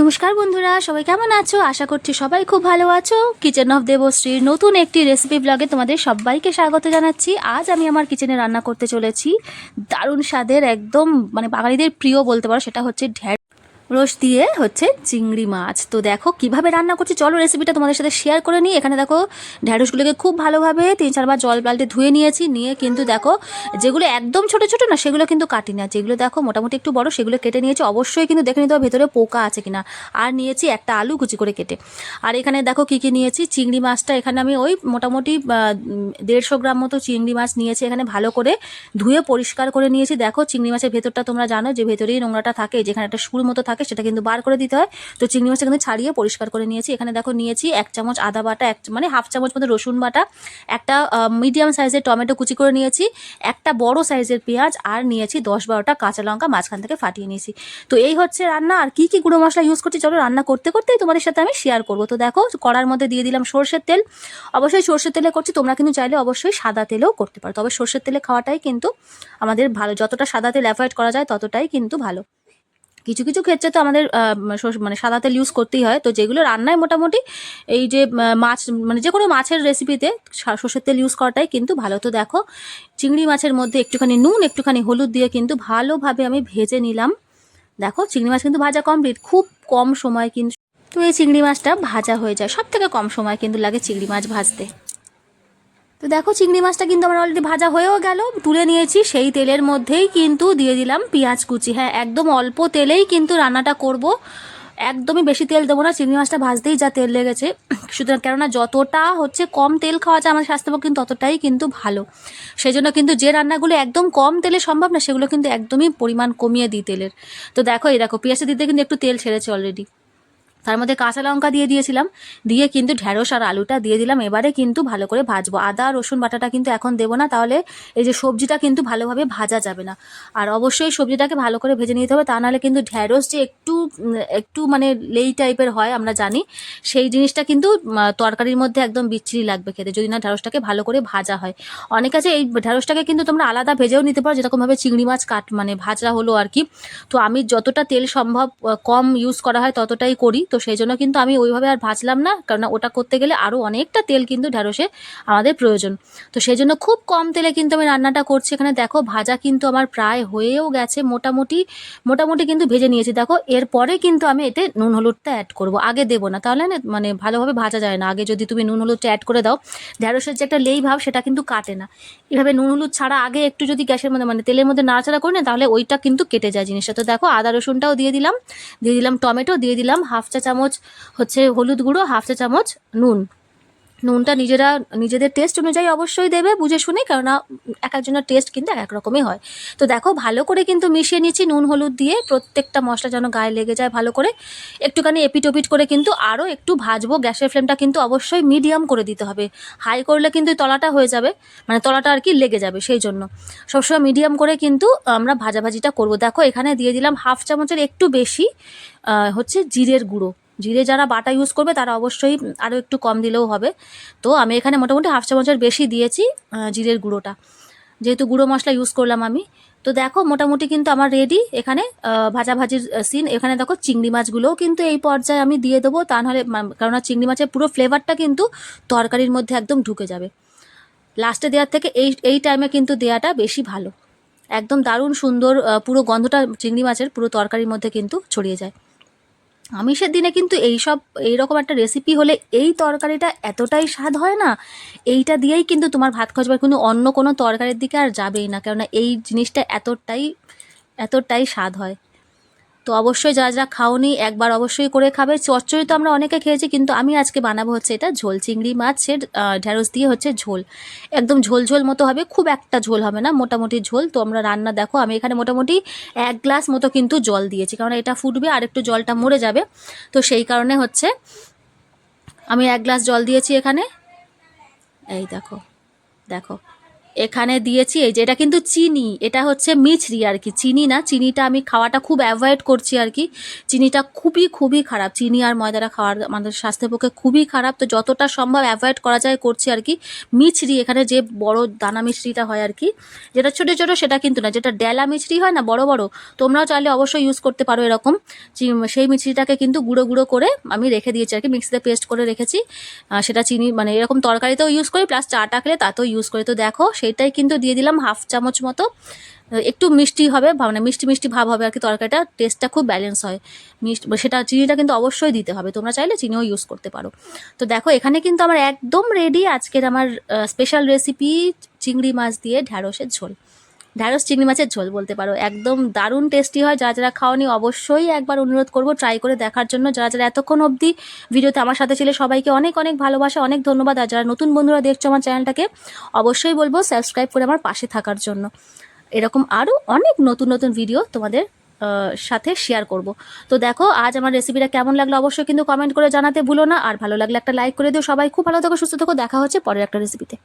নমস্কার বন্ধুরা, সবাই কেমন আছো? আশা করছি সবাই খুব ভালো আছো। কিচেন অফ দেবশ্রীর নতুন একটি রেসিপি ব্লগে তোমাদের সবাইকে স্বাগত জানাচ্ছি। আজ আমি আমার কিচেনে রান্না করতে চলেছি। দারুণ স্বাদের, একদম মানে বাঙালিদের প্রিয় বলতে পারো, সেটা হচ্ছে ঢ্যাঁড়স। রস দিয়ে হচ্ছে চিংড়ি মাছ। তো দেখো কীভাবে রান্না করছি, চলো রেসিপিটা তোমাদের সাথে শেয়ার করে নিই। এখানে দেখো ঢ্যাঁড়সগুলোকে খুব ভালোভাবে তিন চারবার জল পাল্টে ধুয়ে নিয়েছি। নিয়ে কিন্তু দেখো যেগুলো একদম ছোট ছোট না, সেগুলো কিন্তু কাটি না। যেগুলো দেখো মোটামুটি একটু বড়, সেগুলো কেটে নিয়েছি। অবশ্যই কিন্তু দেখে নিতে ভেতরে পোকা আছে কিনা। আর নিয়েছি একটা আলু কুচি করে কেটে। আর এখানে দেখো কি কি নিয়েছি, চিংড়ি মাছটা এখানে আমি ওই মোটামুটি দেড়শো গ্রাম মতো চিংড়ি মাছ নিয়েছি এখানে ভালো করে ধুয়ে পরিষ্কার করে নিয়েছি। দেখো চিংড়ি মাছের ভেতরটা তোমরা জানো যে ভেতরেই নোংরাটা থাকে, যেখানে একটা সুর মতো থাকে সেটা কিন্তু বার করে দিতে হয়। তো চিংড়ি মাছটা কিন্তু ছাড়িয়ে পরিষ্কার করে নিয়েছি। এখানে দেখো নিয়েছি এক চামচ আদা বাটা, এক মানে হাফ চামচ মতো রসুন বাটা, একটা মিডিয়াম সাইজের টমেটো কুচি করে নিয়েছি, একটা বড় সাইজের পেঁয়াজ, আর নিয়েছি দশ বারোটা কাঁচা লঙ্কা মাঝখান থেকে ফাটিয়ে নিয়েছি। তো এই হচ্ছে রান্না। আর কি কি গুঁড়ো মশলা ইউজ করছি, চলো রান্না করতে করতেই তোমাদের সাথে আমি শেয়ার করব। তো দেখো, কড়ার মধ্যে দিয়ে দিলাম সর্ষের তেল। অবশ্যই সর্ষের তেলে করছি, তোমরা কিন্তু চাইলে অবশ্যই সাদা তেলেও করতে পারো। তবে সর্ষের তেলে খাওয়াটাই কিন্তু আমাদের ভালো। যতটা সাদা তেল অ্যাভয়েড করা যায়, ততটাই কিন্তু ভালো। কিছু কিছু ক্ষেত্রে তো আমাদের মানে সাদা তেল ইউজ করতেই হয়। তো যেগুলো রান্নায় মোটামুটি এই যে মাছ মানে যে কোনো মাছের রেসিপিতে সর্ষের তেল ইউজ করাটাই কিন্তু ভালো। তো দেখো, চিংড়ি মাছের মধ্যে একটুখানি নুন, একটুখানি হলুদ দিয়ে কিন্তু ভালোভাবে আমি ভেজে নিলাম। দেখো, চিংড়ি মাছ কিন্তু ভাজা কমপ্লিট খুব কম সময় কিন্তু তো এই চিংড়ি মাছটা ভাজা হয়ে যায়। সব থেকে কম সময় কিন্তু লাগে চিংড়ি মাছ ভাজতে। তো দেখো চিংড়ি মাছটা কিন্তু আমার অলরেডি ভাজা হয়েও গেল। তুলে নিয়েছি সেই তেলের মধ্যেই কিন্তু দিয়ে দিলাম পেঁয়াজ কুচি। হ্যাঁ একদম অল্প তেলেই কিন্তু রান্নাটা করব। একদমই বেশি তেল দেবো না, চিংড়ি মাছটা ভাজতেই যা তেল লেগেছে। সুতরাং কেননা যতটা হচ্ছে কম তেল খাওয়া যায় আমার স্বাস্থ্য পক্ষে কিন্তু ততটাই কিন্তু ভালো। সেই জন্য কিন্তু যে রান্নাগুলো একদম কম তেলে সম্ভব না, সেগুলো কিন্তু একদমই পরিমাণ কমিয়ে দিই তেলের। তো দেখো এই দেখো, পেঁয়াজটা দিতে কিন্তু একটু তেল ছেড়েছে অলরেডি তার মধ্যে কাঁচা লঙ্কা দিয়ে দিয়েছিলাম। দিয়ে কিন্তু ঢ্যাঁড়স আর আলুটা দিয়ে দিলাম। এবারে কিন্তু ভালো করে ভাজবো। আদা, রসুন, বাটাটা কিন্তু এখন দেবো না। তাহলে এই যে সবজিটা কিন্তু ভালোভাবে ভাজা যাবে না। আর অবশ্যই সবজিটাকে ভালো করে ভেজে নিতে হবে। তা নাহলে কিন্তু ঢ্যাঁড়স যে একটু একটু মানে লেই টাইপের হয়, আমরা জানি, সেই জিনিসটা কিন্তু তরকারির মধ্যে একদম বিচ্ছিরি লাগবে খেতে, যদি না ঢ্যাঁড়সটাকে ভালো করে ভাজা হয়। অনেক আছে, এই ঢ্যাঁড়সটাকে কিন্তু তোমরা আলাদা ভেজেও নিতে পারো, যেরকমভাবে চিংড়ি মাছ কাট মানে ভাজা হলো আর কি। তো আমি যতটা তেল সম্ভব কম ইউজ করা হয়, ততটাই করি। তো সেই জন্য কিন্তু আমি ওইভাবে আর ভাজলাম না কারণ ওটা করতে গেলে আরও অনেকটা তেল কিন্তু ঢ্যাঁড়সে আমাদের প্রয়োজন। তো সেই জন্য খুব কম তেলে কিন্তু আমি রান্নাটা করছি। এখানে দেখো ভাজা কিন্তু আমার প্রায় হয়েও গেছে মোটামুটি মোটামুটি কিন্তু ভেজে নিয়েছি। দেখো এরপরে কিন্তু আমি এতে নুন হলুদটা অ্যাড করব। আগে দেবো না, তাহলে না মানে ভালোভাবে ভাজা যায় না। আগে যদি তুমি নুন হলুদটা অ্যাড করে দাও ঢ্যাঁড়সের যে একটা লেই ভাব সেটা কিন্তু কাটে না। এভাবে নুন হলুদ ছাড়া আগে একটু যদি গ্যাসের মধ্যে মানে তেলের মধ্যে নাড়াচাড়া করি না, তাহলে ওইটা কিন্তু কেটে যায় জিনিসটা। তো দেখো আদা রসুনটাও দিয়ে দিলাম দিয়ে দিলাম টমেটো, দিয়ে দিলাম হাফ চা চামচ হচ্ছে হলুদ গুঁড়ো হাফ চা চামচ নুন। নুনটা নিজেরা, নিজেদের টেস্ট অনুযায়ী অবশ্যই দেবে বুঝে শুনে, কেননা এক একজনের টেস্ট কিন্তু এক এক রকমই হয়। তো দেখো, ভালো করে কিন্তু মিশিয়ে নিচ্ছি নুন, হলুদ দিয়ে, প্রত্যেকটা মশলা যেন গায়ে লেগে যায় ভালো করে। একটুখানি এপিট ওপিট করে কিন্তু আরও একটু ভাজবো, গ্যাসের ফ্লেমটা কিন্তু অবশ্যই মিডিয়াম করে দিতে হবে। হাই করলে কিন্তু তলাটা হয়ে যাবে মানে তলাটা আর কি লেগে যাবে সেই জন্য। সবসময় মিডিয়াম করে কিন্তু আমরা ভাজাভাজিটা করব। দেখো, এখানে দিয়ে দিলাম হাফ চামচের একটু বেশি হচ্ছে জিরের গুঁড়ো। জিরে যারা বাটা ইউজ করবে তারা অবশ্যই আরও একটু কম দিলেও হবে। তো আমি এখানে মোটামুটি হাফ চামচের বেশি দিয়েছি জিরের গুঁড়োটা। যেহেতু গুঁড়ো মশলা ইউজ করলাম আমি। তো দেখো মোটামুটি কিন্তু আমার রেডি এখানে ভাজাভাজির সিন এখানে দেখো চিংড়ি মাছগুলোও কিন্তু এই পর্যায়ে আমি দিয়ে দেবো, তা নাহলে কেননা চিংড়ি মাছের পুরো ফ্লেভারটা কিন্তু তরকারির মধ্যে একদম ঢুকে যাবে। লাস্টে দেওয়ার থেকে এই এই টাইমে কিন্তু দেওয়াটা বেশি ভালো। একদম দারুণ সুন্দর পুরো গন্ধটা চিংড়ি মাছের পুরো তরকারির মধ্যে কিন্তু ছড়িয়ে যায়। আমিষের দিনে কিন্তু এই সব এইরকম একটা রেসিপি হলে এই তরকারিটা এতটাই স্বাদ হয় না, এইটা দিয়েই কিন্তু তোমার ভাত খাওয়ার কিন্তু অন্য কোনো তরকারির দিকে আর যাবেই না। কেননা এই জিনিসটা এতটাই এতটাই স্বাদ হয়। তো অবশ্যই যারা যারা খাওনি একবার অবশ্যই করে খাবে। চচ্চড়ি তো আমরা অনেকে খেয়েছি কিন্তু আমি আজকে বানাবো হচ্ছে এটা ঝোল। চিংড়ি মাছের আহ, ঢ্যাঁড়স দিয়ে হচ্ছে ঝোল। একদম ঝোল ঝোল মতো হবে খুব একটা ঝোল হবে না মোটামুটি ঝোল। তো আমরা রান্না দেখো আমি এখানে মোটামুটি এক গ্লাস মতো কিন্তু জল দিয়েছি কারণ এটা ফুটবে আর একটু জলটা মরে যাবে। তো সেই কারণে হচ্ছে আমি এক গ্লাস জল দিয়েছি এখানে। এই দেখো দেখো। এখানে দিয়েছি, এই যে এটা কিন্তু চিনি, এটা হচ্ছে মিছরি আর কি, চিনি না, চিনিটা আমি খাওয়াটা খুব অ্যাভয়েড করছি আর কি। চিনিটা খুবই খুবই খারাপ, চিনি আর ময়দাটা খাওয়ার আমাদের স্বাস্থ্যের পক্ষে খুবই খারাপ, তো যতটা সম্ভব অ্যাভয়েড করা যায় করছি আর কি। মিছরি, এখানে যে বড় দানা মিছরিটা হয় আর কি, যেটা ছোটো ছোটো সেটা কিন্তু না, যেটা ডেলা মিছরি হয় না, বড় বড়, তোমরাও চাইলে অবশ্যই ইউজ করতে পারো এরকম। সেই মিছরিটাকে কিন্তু গুঁড়ো গুঁড়ো করে আমি রেখে দিয়েছি আর কি মিক্সিতে পেস্ট করে রেখেছি। সেটা চিনি মানে এরকম তরকারিতেও ইউজ করি প্লাস চা টাকলে তাতেও ইউজ করি। তো দেখো সেটাই কিন্তু দিয়ে দিলাম হাফ চামচ মতো। একটু মিষ্টি হবে মানে মিষ্টি মিষ্টি ভাব হবে আর কি তরকারিটা টেস্টটা খুব ব্যালেন্স হয়। মিষ্টি সেটা চিনিটা কিন্তু অবশ্যই দিতে হবে, তোমরা চাইলে চিনিও ইউজ করতে পারো। তো দেখো, এখানে কিন্তু আমার একদম রেডি আজকের আমার স্পেশাল রেসিপি চিংড়ি মাছ দিয়ে ঢ্যাঁড়সের ঝোল। ঢ্যাঁড়স, চিংড়ি মাছের ঝোল বলতে পারো। একদম দারুণ টেস্টি হয়। যারা যারা খাওয়ানি অবশ্যই একবার অনুরোধ করব ট্রাই করে দেখার জন্য। যারা যারা এতক্ষণ অবধি ভিডিওতে আমার সাথে ছিল, সবাইকে অনেক অনেক ভালোবাসা, অনেক ধন্যবাদ। আর যারা নতুন বন্ধুরা দেখছ আমার চ্যানেলটাকে, অবশ্যই বলব সাবস্ক্রাইব করে আমার পাশে থাকার জন্য। এরকম আরও অনেক নতুন নতুন ভিডিও তোমাদের সাথে শেয়ার করব। তো দেখো, আজ আমার রেসিপিটা কেমন লাগল অবশ্যই কিন্তু কমেন্ট করে জানাতে ভুলো না। আর ভালো লাগলে একটা লাইক করে দিও। সবাই খুব ভালো থেকো, সুস্থ থেকো। দেখা হচ্ছে পরের একটা রেসিপিতে